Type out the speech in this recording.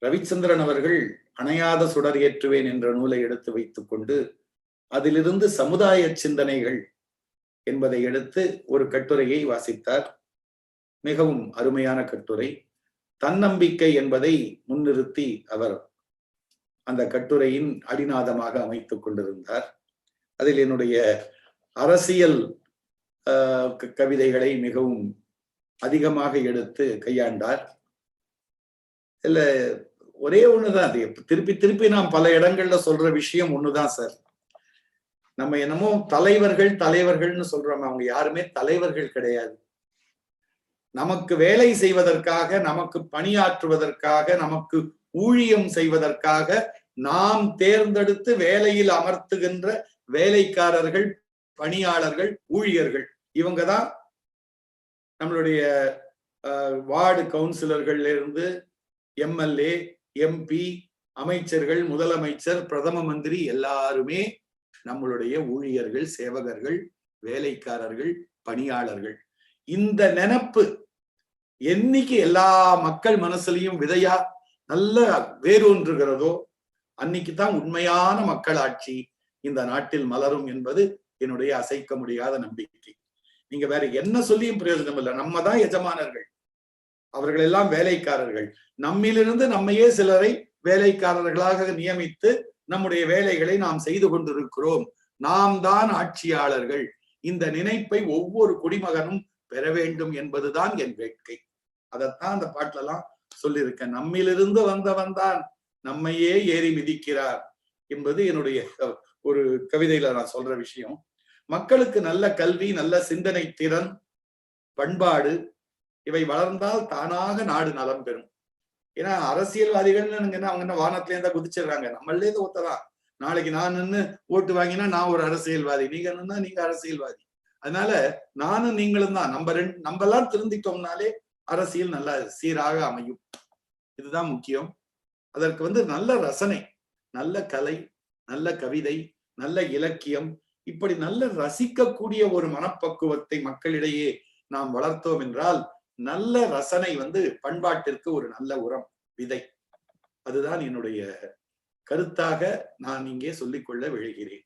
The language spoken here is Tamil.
ரவிச்சந்திரன் அவர்கள் அணையாத சுடர் ஏற்றுவேன் என்ற நூலை எடுத்து வைத்துக் கொண்டு அதிலிருந்து சமுதாய சிந்தனைகள் என்பதை எடுத்து ஒரு கட்டுரையை வாசித்தார். மிகவும் அருமையான கட்டுரை. தன்னம்பிக்கை என்பதை முன்னிறுத்தி அவர் அந்த கட்டுரையின் அடிநாதமாக அமைத்துக் கொண்டிருந்தார். அதில் என்னுடைய அரசியல் கவிதைகளை மிகவும் அதிகமாக எடுத்து கையாண்டார். இல்ல ஒரே ஒண்ணுதான். அது திருப்பி திருப்பி நாம் பல இடங்கள்ல சொல்ற விஷயம் ஒண்ணுதான் சார். நம்ம என்னமோ தலைவர்கள் தலைவர்கள்னு சொல்றோம் அவங்க யாருமே தலைவர்கள் கிடையாது. நமக்கு வேலை செய்வதற்காக நமக்கு பணியாற்றுவதற்காக நமக்கு ஊழியம் செய்வதற்காக நாம் தேர்ந்தெடுத்து வேலையில் அமர்த்துகின்ற வேலைக்காரர்கள் பணியாளர்கள் ஊழியர்கள். இவங்க தான் நம்மளுடைய வார்டு கவுன்சிலர்கள்ல இருந்து எம்எல்ஏ எம்பி அமைச்சர்கள் முதலமைச்சர் பிரதம மந்திரி எல்லாருமே நம்மளுடைய ஊழியர்கள் சேவகர்கள் வேலைக்காரர்கள் பணியாளர்கள். இந்த நினப்பு என்னைக்கு எல்லா மக்கள் மனசுலையும் விதையா நல்ல வேரூன்றுகிறதோ அன்னைக்கு தான் உண்மையான மக்களாட்சி இந்த நாட்டில் மலரும் என்பது என்னுடைய அசைக்க முடியாத நம்பிக்கை. நீங்க வேற என்ன சொல்லியும் பிரயோஜனம் இல்லை. நம்ம தான் எஜமானர்கள். அவர்கள் எல்லாம் வேலைக்காரர்கள். நம்மிலிருந்து நம்மையே சிலரை வேலைக்காரர்களாக நியமித்து நம்முடைய வேலைகளை நாம் செய்து கொண்டிருக்கிறோம். நாம் தான் ஆட்சியாளர்கள். இந்த நினைப்பை ஒவ்வொரு குடிமகனும் பெற வேண்டும் என்பதுதான் என் வேட்கை. அதைத்தான் அந்த பாட்டுல எல்லாம் சொல்லியிருக்கேன் நம்மிலிருந்து வந்தவன் தான் நம்மையே ஏறி மிதிக்கிறார் என்பது என்னுடைய ஒரு கவிதையில நான் சொல்ற விஷயம். மக்களுக்கு நல்ல கல்வி நல்ல சிந்தனை திறன் பண்பாடு இவை வளர்ந்தால் தானாக நாடு நலம் பெறும். ஏன்னா அரசியல்வாதிகள் அவங்க என்ன வானத்துல இருந்தா குதிச்சிடுறாங்க. நம்மளே ஒத்ததான் நாளைக்கு நான் நின்று ஓட்டு வாங்கினா நான் ஒரு அரசியல்வாதி நீங்க நின்னா நீங்க அரசியல்வாதி. அதனால நானும் நீங்களும் தான். நம்ம ரெண்டு நம்ம எல்லாம் திருந்திட்டோம்னாலே அரசியல் நல்லா சீராக அமையும். இதுதான் முக்கியம். அதற்கு வந்து நல்ல ரசனை நல்ல கலை நல்ல கவிதை நல்ல இலக்கியம் இப்படி நல்ல ரசிக்கக்கூடிய ஒரு மனப்பக்குவத்தை மக்களிடையே நாம் வளர்த்தோம் என்றால் நல்ல ரசனை வந்து பண்பாட்டிற்கு ஒரு நல்ல உரம் விதை. அதுதான் என்னுடைய கருத்தாக நான் இங்கே சொல்லிக்கொள்ள விழுகிறேன்.